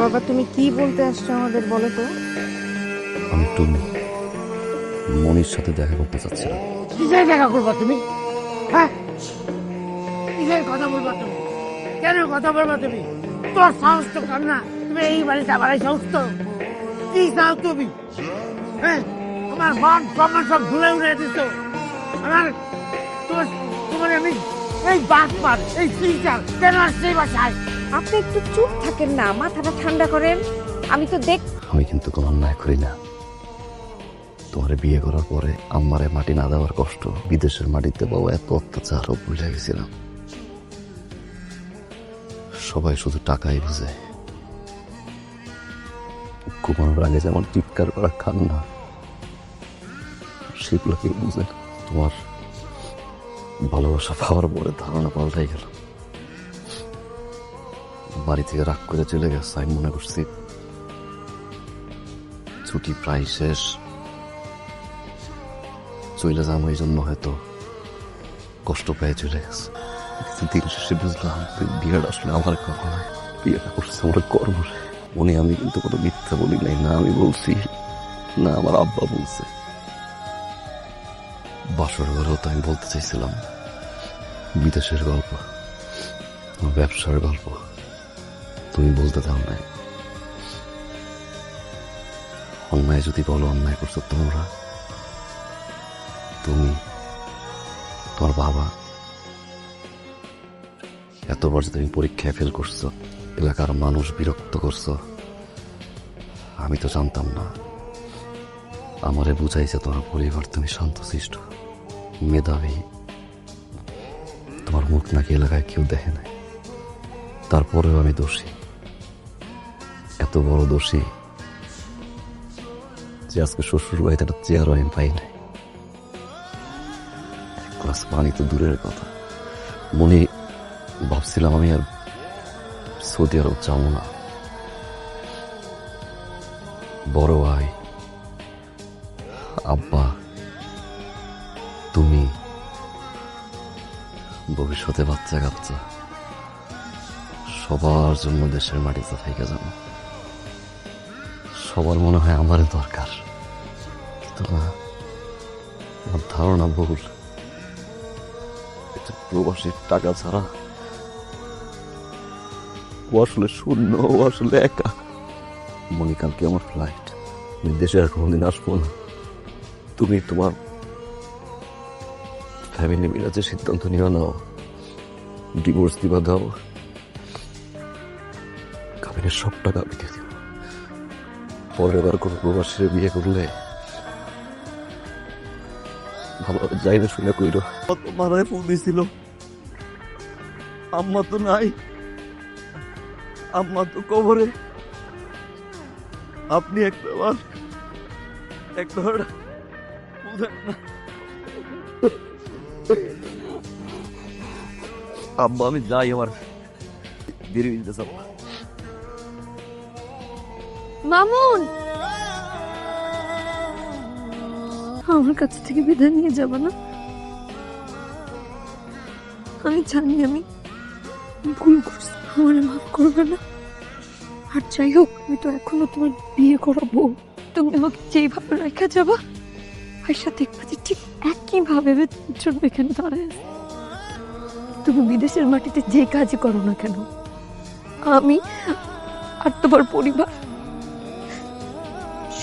বাবা তুমি কি বলতে আসছো আমাদের বলো তো? আমি টুনি মনির সাথে দেখা করতে চাচ্ছিলাম। কিসের দেখা করবা তুমি? হ্যাঁ? কিসের কথা বলবা তুমি? কেন কথা বলবা তুমি? তোর সাহস তো কম না। তুমি এই বাড়িতে আবার এই সাহস তো। কি চাও তুমি? হ্যাঁ? আমার মান সম্মান সব ধুলে উড়ে দিত আমার তোমার তোমার আমি এই বাস পার এই সিলচার কেন আসছে এই বাসায়? আপনি একটু চুপ থাকেন না, মাথাটা ঠান্ডা করেন। আমি তো দেখ আমি কিন্তু কোনো অন্যায় করি না। তোমার বিয়ে করার পরে আমারে মাটি না দেওয়ার কষ্ট, বিদেশের মাটিতে বাবা এত অত্যাচার বুঝে গেছিলাম। সবাই শুধু টাকাই বুঝে। ঘুমানোর আগে যেমন চিৎকার করা খান না সেগুলো কেউ বুঝে তোমার ভালোবাসা পাওয়ার পরে ধারণা পাল্টাই গেল। বাড়ি থেকে রাগ করে চলে গেছে, আমি মনে করছি ছুটি প্রায় শেষ। চলে যাম এই জন্য হয়তো কষ্ট পেয়ে চলে গেছে। দিন শেষে বুঝলাম তুই বিয়েটা আসলে আমার কথা বিয়েটা করছে আমার কর্ম। উনি আমি কিন্তু কোনো মিথ্যা বলি নাই, না আমি বলছি, না আমার আব্বা বলছে। বাসর ঘরেও তো আমি বলতে চাইছিলাম, বিদেশের গল্প, ব্যবসার গল্প। তুমি বলতে দাও নাই অন্যায় যদি বলো, অন্যায় করছ তোমরা। তুমি, তোমার বাবা, এতবার যে তুমি পরীক্ষায় ফেল করছ, এলাকার মানুষ বিরক্ত করছ, আমি তো জানতাম না। আমারে বুঝাইছে তোমার পরিবার, তুমি শান্তশিষ্ট মেধাবী। তোমার মুখ নাকি এলাকায় কেউ দেখে নাই। তারপরেও আমি দোষী। এত বড় দোষী যে আজকে শ্বশুর বাড়িতে একটা চেয়ারও আমি পাই নাই। এক গ্লাস পানি তো দূরের কথা। মনে ভাবছিলাম আমি আর সৌদি আরব যাব না। বড় ভাই, আব্বা, তুমি, ভবিষ্যতে বাচ্চা কাচ্চা সবার জন্য দেশের মাটিতে থেকে যাব। সবার মনে হয় আমারই দরকার। কিন্তু না, আমার ধারণা ভুল। প্রবাসীর টাকা ছাড়া ও আসলে শূন্য, ও আসলে একা। মনে কালকে আমার ফ্লাইট আমি দেশে আর কোনোদিন আসব না। তুমি তোমার ফ্যামিলি মিলে যে সিদ্ধান্ত নিও নাও ডিভোর্স দিবা দাও। কাবিনের সব টাকা আমি দিয়ে পরের বার কোনো প্রবাসীর বিয়ে করলে ভালো যাই না শুনে কত মারায় ফোন দিছিল? আম্মা তো নাই। আম্মা তো কবরে। আপনি একটা বার একটা আব্বা আমি যাই আমার। যেতেছে আব্বা। মামুন! আমার কাছ থেকে বিদায় নিয়ে যাবে না? আমি জানি আমি ভুল করছি, আমার মাফ করবে না। আর যাই হোক, আমি তো এখনও তোমার বিয়ে করাবো। তুমি আমাকে যেইভাবে রেখে যাবা আয়সা দেখবা যে ঠিক একইভাবে তোমার জন্য এখানে দাঁড়ায় তুমি বিদেশের মাটিতে যে কাজই করো না কেন, আমি আর তোমার পরিবার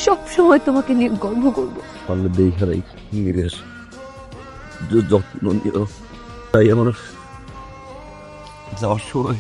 সব সময় তোমাকে নিয়ে গর্ব করব। পারলে দেখারাই নিরেশ যত্ন নিও। তাই আমার যাওয়ার সময়